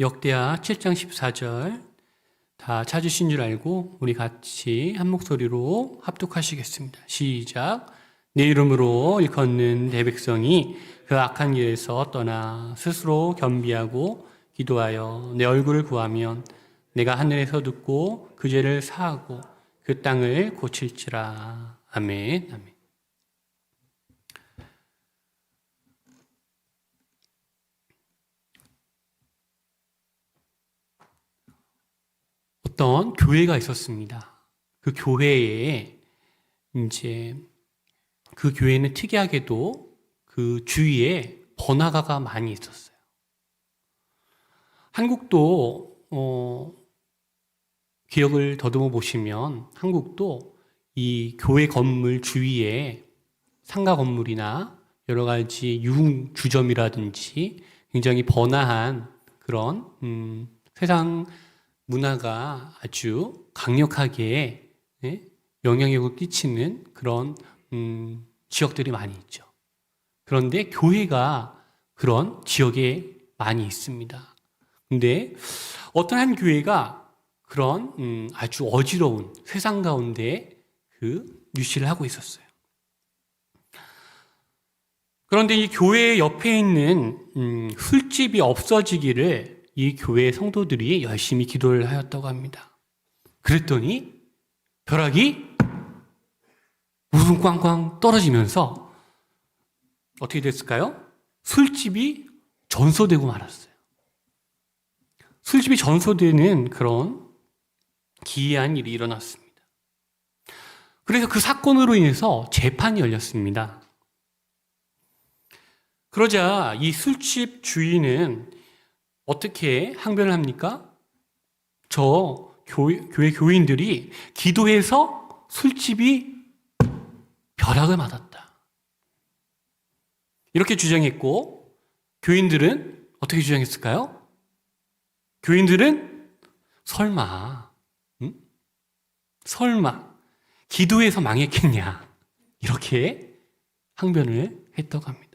역대하 7장 14절 다 찾으신 줄 알고 우리 같이 한 목소리로 합독하시겠습니다. 시작. 내 이름으로 일컫는 대백성이 그 악한 길에서 떠나 스스로 겸비하고 기도하여 내 얼굴을 구하면 내가 하늘에서 듣고 그 죄를 사하고 그 땅을 고칠지라. 아멘. 아멘. 어떤 교회가 있었습니다. 그 교회에 이제 그 교회는 특이하게도 그 주위에 번화가가 많이 있었어요. 한국도 어, 기억을 더듬어 보시면 한국도 이 교회 건물 주위에 상가 건물이나 여러 가지 유흥 주점이라든지 굉장히 번화한 그런 음, 세상 문화가 아주 강력하게 예? 영향력을 끼치는 그런 음, 지역들이 많이 있죠. 그런데 교회가 그런 지역에 많이 있습니다. 근데 어떤 한 교회가 그런 음, 아주 어지러운 세상 가운데 그 유시를 하고 있었어요. 그런데 이 교회 옆에 있는 음, 술집이 없어지기를 이 교회 성도들이 열심히 기도를 하였다고 합니다. 그랬더니 벼락이 무슨 꽝꽝 떨어지면서 어떻게 됐을까요? 술집이 전소되고 말았어요. 술집이 전소되는 그런 기이한 일이 일어났습니다. 그래서 그 사건으로 인해서 재판이 열렸습니다. 그러자 이 술집 주인은 어떻게 항변을 합니까? 저 교회, 교회 교인들이 기도해서 술집이 벼락을 맞았다. 이렇게 주장했고, 교인들은 어떻게 주장했을까요? 교인들은 설마, 응? 설마, 기도해서 망했겠냐. 이렇게 항변을 했다고 합니다.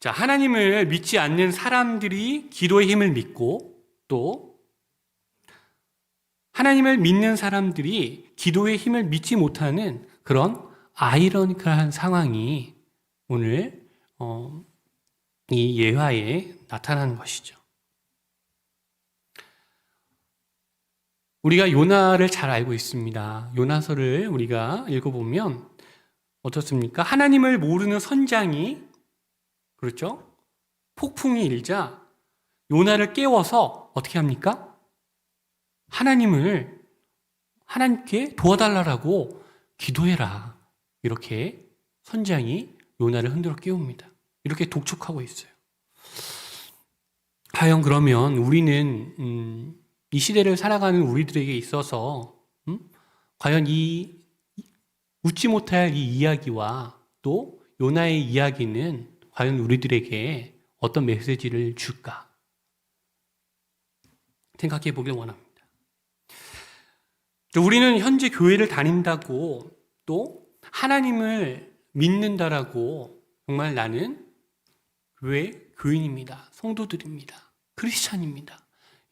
자, 하나님을 믿지 않는 사람들이 기도의 힘을 믿고 또 하나님을 믿는 사람들이 기도의 힘을 믿지 못하는 그런 아이러니컬한 상황이 오늘 어, 이 예화에 나타나는 것이죠. 우리가 요나를 잘 알고 있습니다. 요나서를 우리가 읽어보면 어떻습니까? 하나님을 모르는 선장이 그렇죠? 폭풍이 일자 요나를 깨워서 어떻게 합니까? 하나님을 하나님께 도와달라고 기도해라. 이렇게 선장이 요나를 흔들어 깨웁니다. 이렇게 독촉하고 있어요. 과연 그러면 우리는 음, 이 시대를 살아가는 우리들에게 있어서 음? 과연 이 웃지 못할 이 이야기와 또 요나의 이야기는 과연 우리들에게 어떤 메시지를 줄까? 생각해 보길 원합니다. 우리는 현재 교회를 다닌다고 또 하나님을 믿는다라고 정말 나는 교회 교인입니다. 성도들입니다. 크리스찬입니다.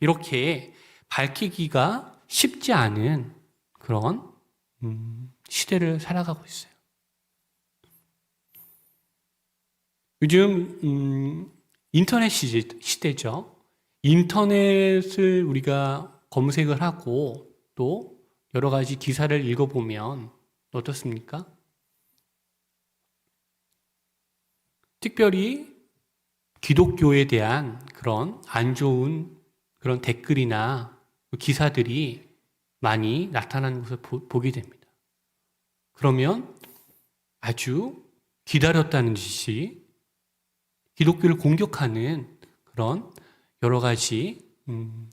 이렇게 밝히기가 쉽지 않은 그런 음, 시대를 살아가고 있어요. 요즘 음, 인터넷 시대죠. 인터넷을 우리가 검색을 하고 또 여러 가지 기사를 읽어보면 어떻습니까? 특별히 기독교에 대한 그런 안 좋은 그런 댓글이나 기사들이 많이 나타나는 것을 보, 게 됩니다. 그러면 아주 기다렸다는 짓이 기독교를 공격하는 그런 여러 가지 음,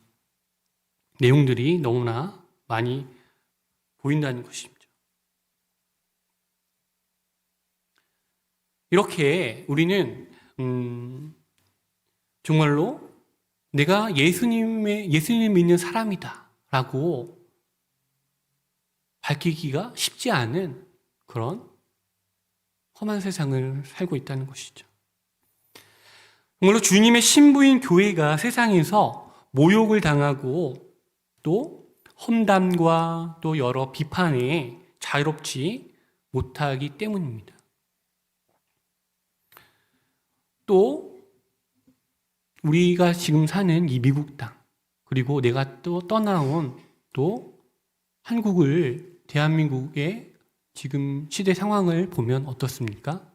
내용들이 너무나 많이 보인다는 것입니다. 이렇게 우리는 음, 정말로 내가 예수님의 예수님 믿는 사람이다라고 밝히기가 쉽지 않은 그런 험한 세상을 살고 있다는 것이죠. 물론 주님의 신부인 교회가 세상에서 모욕을 당하고 또 험담과 또 여러 비판에 자유롭지 못하기 때문입니다. 또 우리가 지금 사는 이 미국 땅 그리고 내가 또 떠나온 또 한국을 대한민국의 지금 시대 상황을 보면 어떻습니까?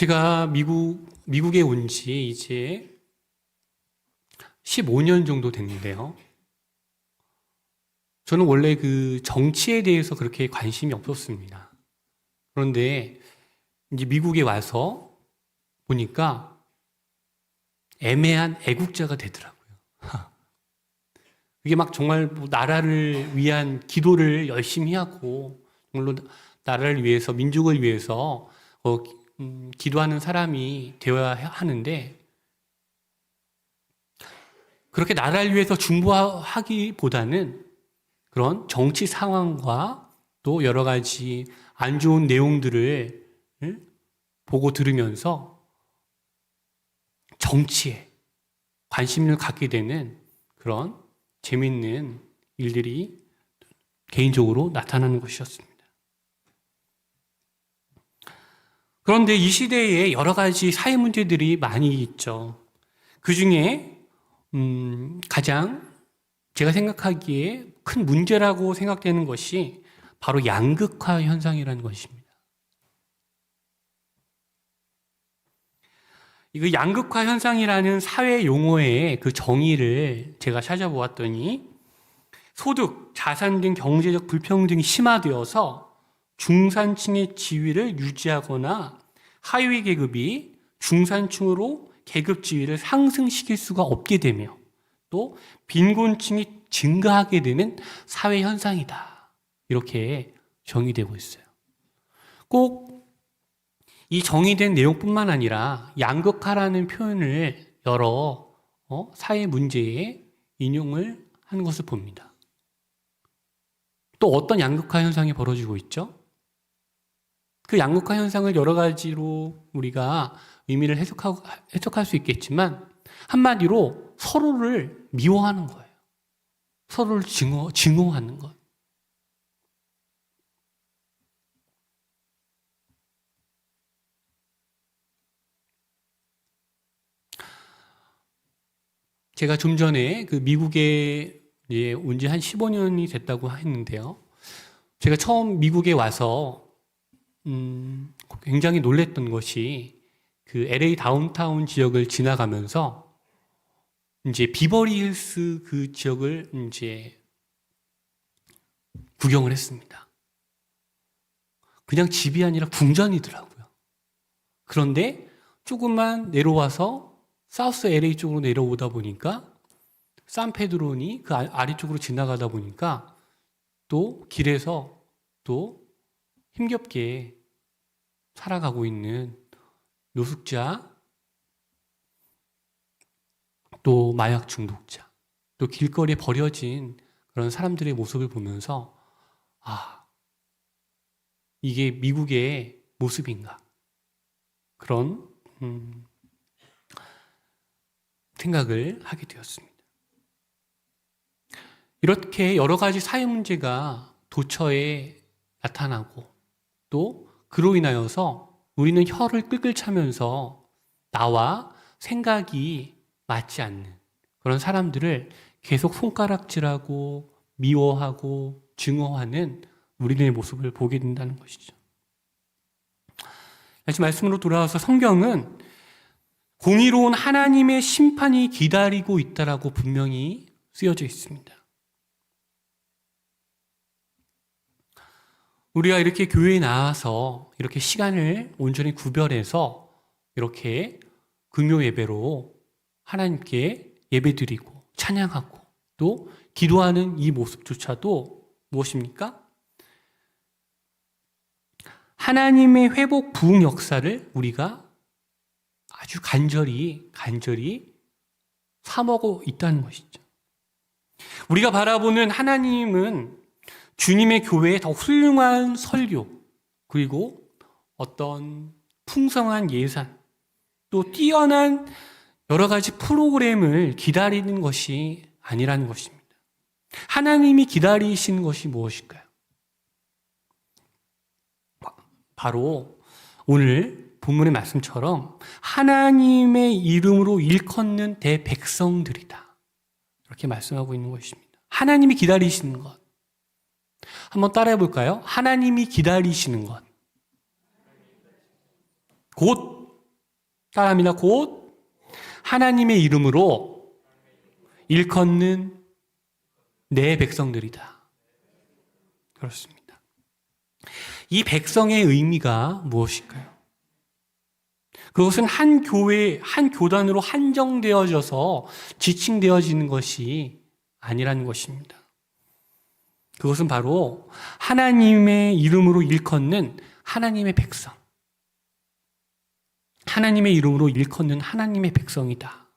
제가 미국 미국에 온 지 이제 15년 정도 됐는데요. 저는 원래 그 정치에 대해서 그렇게 관심이 없었습니다. 그런데 이제 미국에 와서 보니까 애매한 애국자가 되더라고요. 그게 막 정말 뭐 나라를 위한 기도를 열심히 하고, 물론 나라를 위해서, 민족을 위해서 어, 음, 기도하는 사람이 되어야 하는데, 그렇게 나라를 위해서 중보하기보다는 그런 정치 상황과 또 여러 가지 안 좋은 내용들을 응? 보고 들으면서 정치에 관심을 갖게 되는 그런 재밌는 일들이 개인적으로 나타나는 것이었습니다. 그런데 이 시대에 여러 가지 사회 문제들이 많이 있죠. 그 중에 음, 가장 제가 생각하기에 큰 문제라고 생각되는 것이 바로 양극화 현상이라는 것입니다. 이거 양극화 현상이라는 사회 용어의 그 정의를 제가 찾아보았더니 소득, 자산 등 경제적 불평등이 심화되어서 중산층의 지위를 유지하거나 하위 계급이 중산층으로 계급 지위를 상승시킬 수가 없게 되며 또 빈곤층이 증가하게 되는 사회 현상이다. 이렇게 정의되고 있어요. 꼭 이 정의된 내용뿐만 아니라 양극화라는 표현을 여러 어, 사회 문제에 인용을 하는 것을 봅니다. 또 어떤 양극화 현상이 벌어지고 있죠? 그 양극화 현상을 여러 가지로 우리가 의미를 해석하고, 해석할 수 있겠지만 한마디로 서로를 미워하는 거예요. 서로를 증오, 증오하는 것. 제가 좀 전에 그 미국에 온지 한 15년이 됐다고 했는데요. 제가 처음 미국에 와서 음, 굉장히 놀랬던 것이 그 LA 다운타운 지역을 지나가면서 이제 비버리 hills 그 지역을 이제 구경을 했습니다. 그냥 집이 아니라 궁전이더라고요. 그런데 조금만 내려와서 사우스 LA 쪽으로 내려오다 보니까 산페드론이 그 아- 아래쪽으로 지나가다 보니까 또 길에서 또 힘겹게 살아가고 있는 노숙자, 또 마약 중독자, 또 길거리에 버려진 그런 사람들의 모습을 보면서 아, 이게 미국의 모습인가? 그런 음, 생각을 하게 되었습니다. 이렇게 여러 가지 사회 문제가 도처에 나타나고 또 그로 인하여서 우리는 혀를 끌끌 차면서 나와 생각이 맞지 않는 그런 사람들을 계속 손가락질하고 미워하고 증오하는 우리들의 모습을 보게 된다는 것이죠. 다시 말씀으로 돌아와서 성경은 공의로운 하나님의 심판이 기다리고 있다라고 분명히 쓰여져 있습니다. 우리가 이렇게 교회에 나와서 이렇게 시간을 온전히 구별해서 이렇게 금요 예배로 하나님께 예배드리고 찬양하고 또 기도하는 이 모습조차도 무엇입니까? 하나님의 회복 부흥 역사를 우리가 아주 간절히 간절히 사먹고 있다는 것이죠. 우리가 바라보는 하나님은 주님의 교회에 더 훌륭한 설교 그리고 어떤 풍성한 예산, 또 뛰어난 여러 가지 프로그램을 기다리는 것이 아니라는 것입니다. 하나님이 기다리시는 것이 무엇일까요? 바로 오늘 본문의 말씀처럼 하나님의 이름으로 일컫는 대백성들이다. 이렇게 말씀하고 있는 것입니다. 하나님이 기다리시는 것. 한번 따라해 볼까요? 하나님이 기다리시는 것. 곧, 따라합니다. 곧, 하나님의 이름으로 일컫는 내 백성들이다. 그렇습니다. 이 백성의 의미가 무엇일까요? 그것은 한 교회, 한 교단으로 한정되어져서 지칭되어지는 것이 아니라는 것입니다. 그것은 바로 하나님의 이름으로 일컫는 하나님의 백성. 하나님의 이름으로 일컫는 하나님의 백성이다.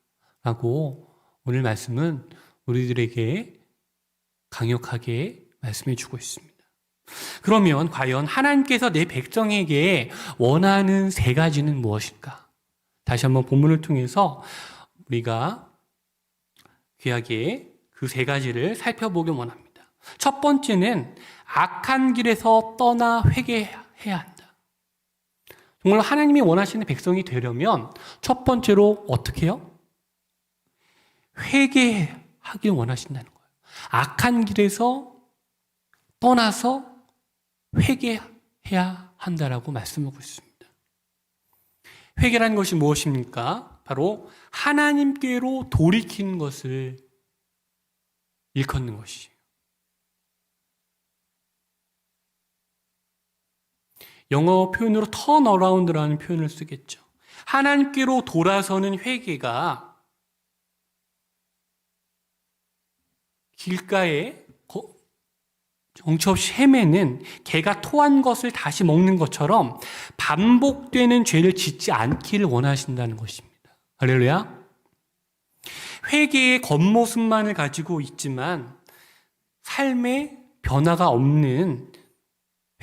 라고 오늘 말씀은 우리들에게 강력하게 말씀해 주고 있습니다. 그러면 과연 하나님께서 내 백성에게 원하는 세 가지는 무엇일까? 다시 한번 본문을 통해서 우리가 귀하게 그 세 가지를 살펴보기 원합니다. 첫 번째는 악한 길에서 떠나 회개해야 한다. 정말 하나님이 원하시는 백성이 되려면 첫 번째로 어떻게 해요? 회개하길 원하신다는 거예요. 악한 길에서 떠나서 회개해야 한다라고 말씀하고 있습니다. 회개라는 것이 무엇입니까? 바로 하나님께로 돌이키는 것을 일컫는 것이에요. 영어 표현으로 around라는 표현을 쓰겠죠. 하나님께로 돌아서는 회개가 길가에 정처 없이 헤매는 개가 토한 것을 다시 먹는 것처럼 반복되는 죄를 짓지 않기를 원하신다는 것입니다. 할렐루야. 회개의 겉모습만을 가지고 있지만 삶의 변화가 없는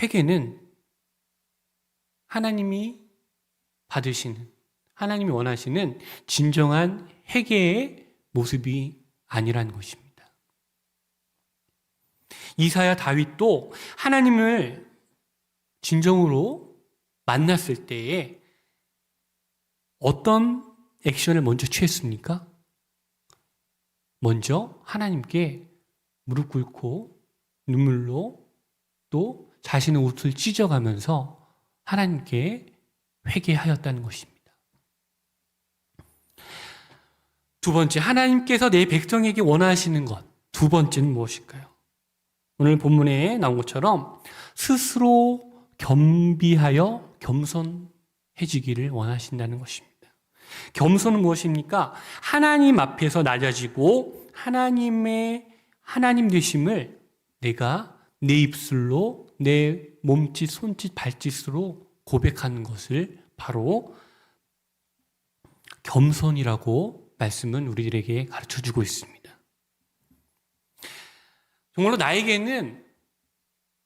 회개는 하나님이 받으시는 하나님이 원하시는 진정한 회개의 모습이 아니라는 것입니다. 이사야 다윗도 하나님을 진정으로 만났을 때에 어떤 액션을 먼저 취했습니까? 먼저 하나님께 무릎 꿇고 눈물로 또 자신의 옷을 찢어가면서 하나님께 회개하였다는 것입니다. 두 번째, 하나님께서 내 백성에게 원하시는 것. 두 번째는 무엇일까요? 오늘 본문에 나온 것처럼 스스로 겸비하여 겸손해지기를 원하신다는 것입니다. 겸손은 무엇입니까? 하나님 앞에서 낮아지고 하나님의 하나님 되심을 내가 내 입술로 내 몸짓, 손짓, 발짓으로 고백하는 것을 바로 겸손이라고 말씀은 우리들에게 가르쳐 주고 있습니다. 정말로 나에게는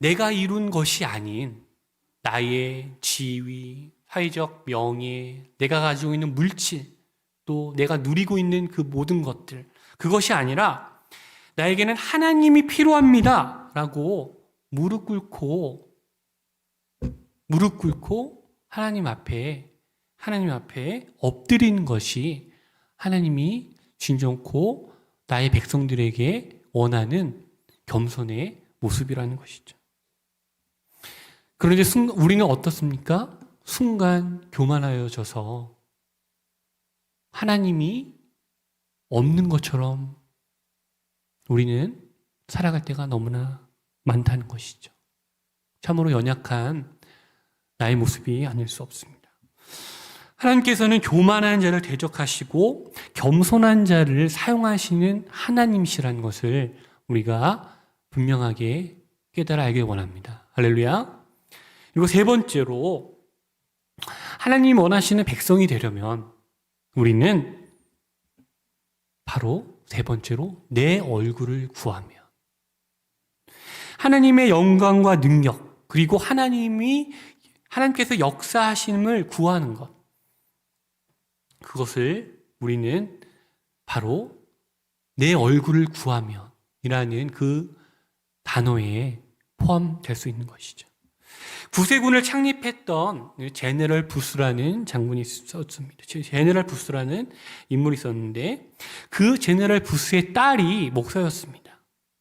내가 이룬 것이 아닌 나의 지위, 사회적 명예, 내가 가지고 있는 물질, 또 내가 누리고 있는 그 모든 것들, 그것이 아니라 나에게는 하나님이 필요합니다. 라고 무릎 꿇고, 무릎 꿇고 하나님 앞에, 하나님 앞에 엎드리는 것이 하나님이 진정코 나의 백성들에게 원하는 겸손의 모습이라는 것이죠. 그런데 우리는 어떻습니까? 순간 교만하여져서 하나님이 없는 것처럼 우리는 살아갈 때가 너무나 많다는 것이죠. 참으로 연약한 나의 모습이 아닐 수 없습니다. 하나님께서는 교만한 자를 대적하시고 겸손한 자를 사용하시는 하나님이시라는 것을 우리가 분명하게 깨달아 알길 원합니다. 할렐루야. 그리고 세 번째로 하나님 원하시는 백성이 되려면 우리는 바로 세 번째로 내 얼굴을 구하며 하나님의 영광과 능력 그리고 하나님이 하나님께서 역사하심을 구하는 것. 그것을 우리는 바로 내 얼굴을 구하면 이라는 그 단어에 포함될 수 있는 것이죠. 구세군을 창립했던 제네럴 부스라는 장군이 있었습니다. 제네럴 부스라는 인물이 있었는데 그 제네럴 부스의 딸이 목사였습니다.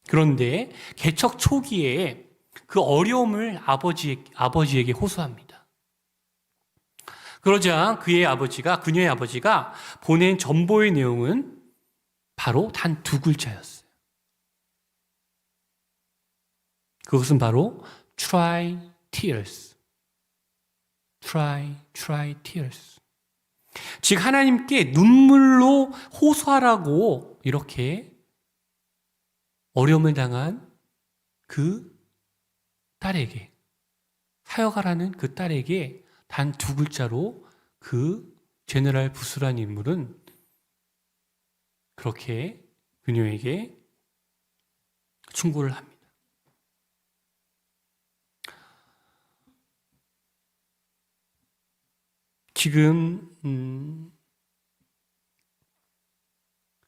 그런데 개척 초기에 그 어려움을 아버지, 아버지에게 호소합니다. 그러자 그의 아버지가, 그녀의 아버지가 보낸 전보의 내용은 바로 단 두 글자였어요. 그것은 바로 try tears. try, try tears. 즉, 하나님께 눈물로 호소하라고 이렇게 어려움을 당한 그 딸에게, 하여가라는 그 딸에게 단 두 글자로 그 제너럴 부스란 인물은 그렇게 그녀에게 충고를 합니다. 지금 음,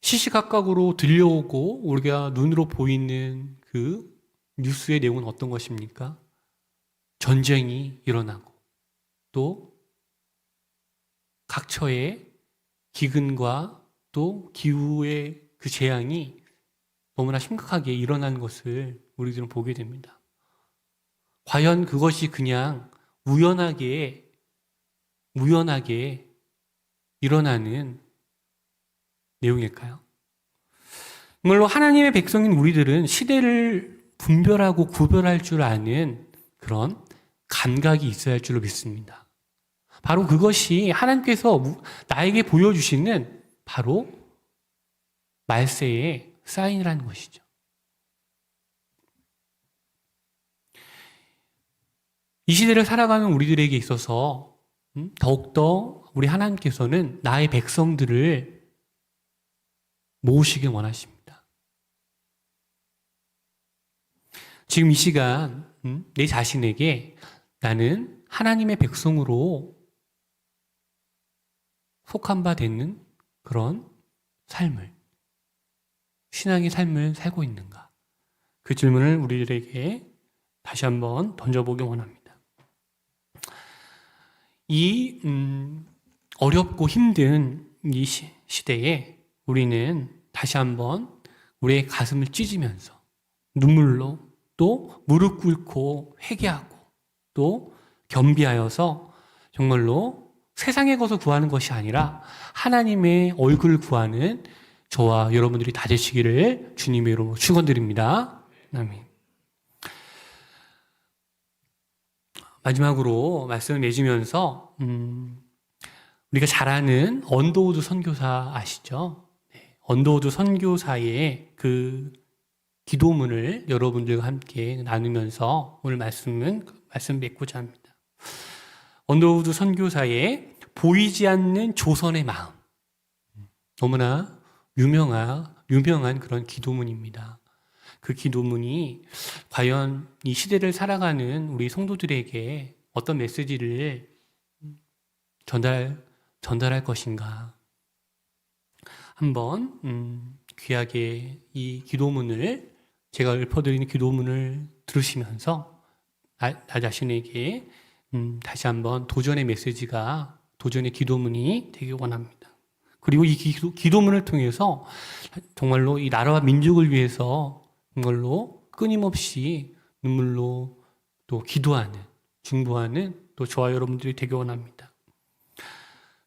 시시각각으로 들려오고 우리가 눈으로 보이는 그 뉴스의 내용은 어떤 것입니까? 전쟁이 일어나고 또 각처의 기근과 또 기후의 그 재앙이 너무나 심각하게 일어난 것을 우리들은 보게 됩니다. 과연 그것이 그냥 우연하게 우연하게 일어나는 내용일까요? 물론 하나님의 백성인 우리들은 시대를 분별하고 구별할 줄 아는 그런 감각이 있어야 할 줄로 믿습니다. 바로 그것이 하나님께서 나에게 보여주시는 바로 말세의 사인이라는 것이죠. 이 시대를 살아가는 우리들에게 있어서 음, 더욱더 우리 하나님께서는 나의 백성들을 모으시길 원하십니다. 지금 이 시간 음, 내 자신에게 나는 하나님의 백성으로 속한 바 되는 그런 삶을 신앙의 삶을 살고 있는가? 그 질문을 우리들에게 다시 한번 던져보기 원합니다. 이 음, 어렵고 힘든 이 시, 시대에 우리는 다시 한번 우리의 가슴을 찢으면서 눈물로 또 무릎 꿇고 회개하고 또 겸비하여서 정말로 세상의 것을 구하는 것이 아니라 하나님의 얼굴을 구하는 저와 여러분들이 다 되시기를 주님의 이름으로 축원드립니다. 아멘. 마지막으로 말씀을 맺으면서 음, 우리가 잘 아는 언더우드 선교사 아시죠? 네, 언더우드 선교사의 그 기도문을 여러분들과 함께 나누면서 오늘 말씀은 말씀 맺고자 합니다. 언더우드 선교사의 보이지 않는 조선의 마음 너무나 유명한 유명한 그런 기도문입니다. 그 기도문이 과연 이 시대를 살아가는 우리 성도들에게 어떤 메시지를 전달 전달할 것인가? 한번 음, 귀하게 이 기도문을 제가 읊어드리는 기도문을 들으시면서 나, 나 자신에게 음, 다시 한번 도전의 메시지가 도전의 기도문이 되기 원합니다. 그리고 이 기도, 기도 문을 통해서 정말로 이 나라와 민족을 위해서 정말로 끊임없이 눈물로 또 기도하는, 중보하는 또 저와 여러분들이 되기 원합니다.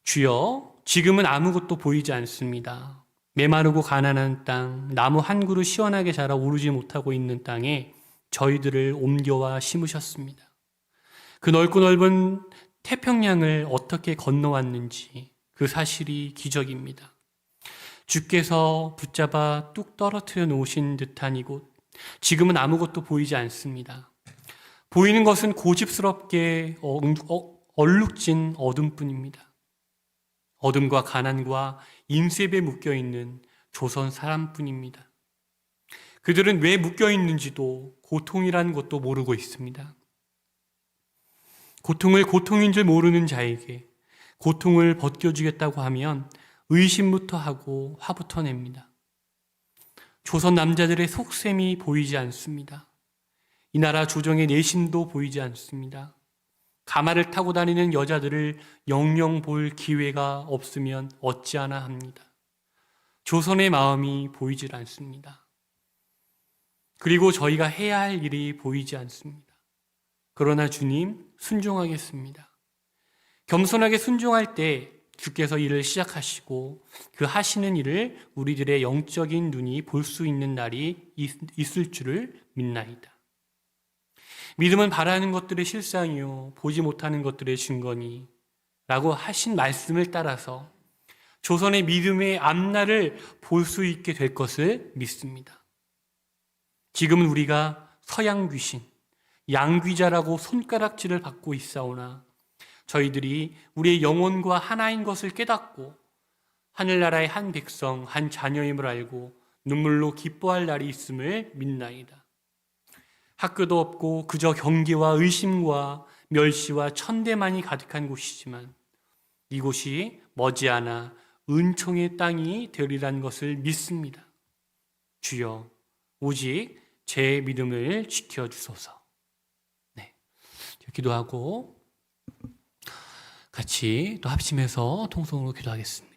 주여, 지금은 아무것도 보이지 않습니다. 메마르고 가난한 땅, 나무 한 그루 시원하게 자라 오르지 못하고 있는 땅에 저희들을 옮겨와 심으셨습니다. 그 넓고 넓은 태평양을 어떻게 건너왔는지 그 사실이 기적입니다. 주께서 붙잡아 뚝 떨어뜨려 놓으신 듯한 이곳, 지금은 아무것도 보이지 않습니다. 보이는 것은 고집스럽게 어, 어, 얼룩진 어둠뿐입니다. 어둠과 가난과 인쇄에 묶여 있는 조선 사람뿐입니다. 그들은 왜 묶여 있는지도 고통이라는 것도 모르고 있습니다. 고통을 고통인 줄 모르는 자에게 고통을 벗겨주겠다고 하면 의심부터 하고 화부터 냅니다. 조선 남자들의 속셈이 보이지 않습니다. 이 나라 조정의 내심도 보이지 않습니다. 가마를 타고 다니는 여자들을 영영 볼 기회가 없으면 어찌하나 합니다. 조선의 마음이 보이질 않습니다. 그리고 저희가 해야 할 일이 보이지 않습니다. 그러나 주님, 순종하겠습니다. 겸손하게 순종할 때 주께서 일을 시작하시고 그 하시는 일을 우리들의 영적인 눈이 볼 수 있는 날이 있- 있을 줄을 믿나이다. 믿음은 바라는 것들의 실상이요, 보지 못하는 것들의 증거니, 라고 하신 말씀을 따라서 조선의 믿음의 앞날을 볼 수 있게 될 것을 믿습니다. 지금은 우리가 서양 귀신, 양귀자라고 손가락질을 받고 있사오나 저희들이 우리의 영혼과 하나인 것을 깨닫고 하늘나라의 한 백성, 한 자녀임을 알고 눈물로 기뻐할 날이 있음을 믿나이다. 학교도 없고 그저 경계와 의심과 멸시와 천대만이 가득한 곳이지만 이곳이 머지않아 은총의 땅이 되리란 것을 믿습니다. 주여, 오직 제 믿음을 지켜주소서. 네. 기도하고 같이 또 합심해서 통성으로 기도하겠습니다.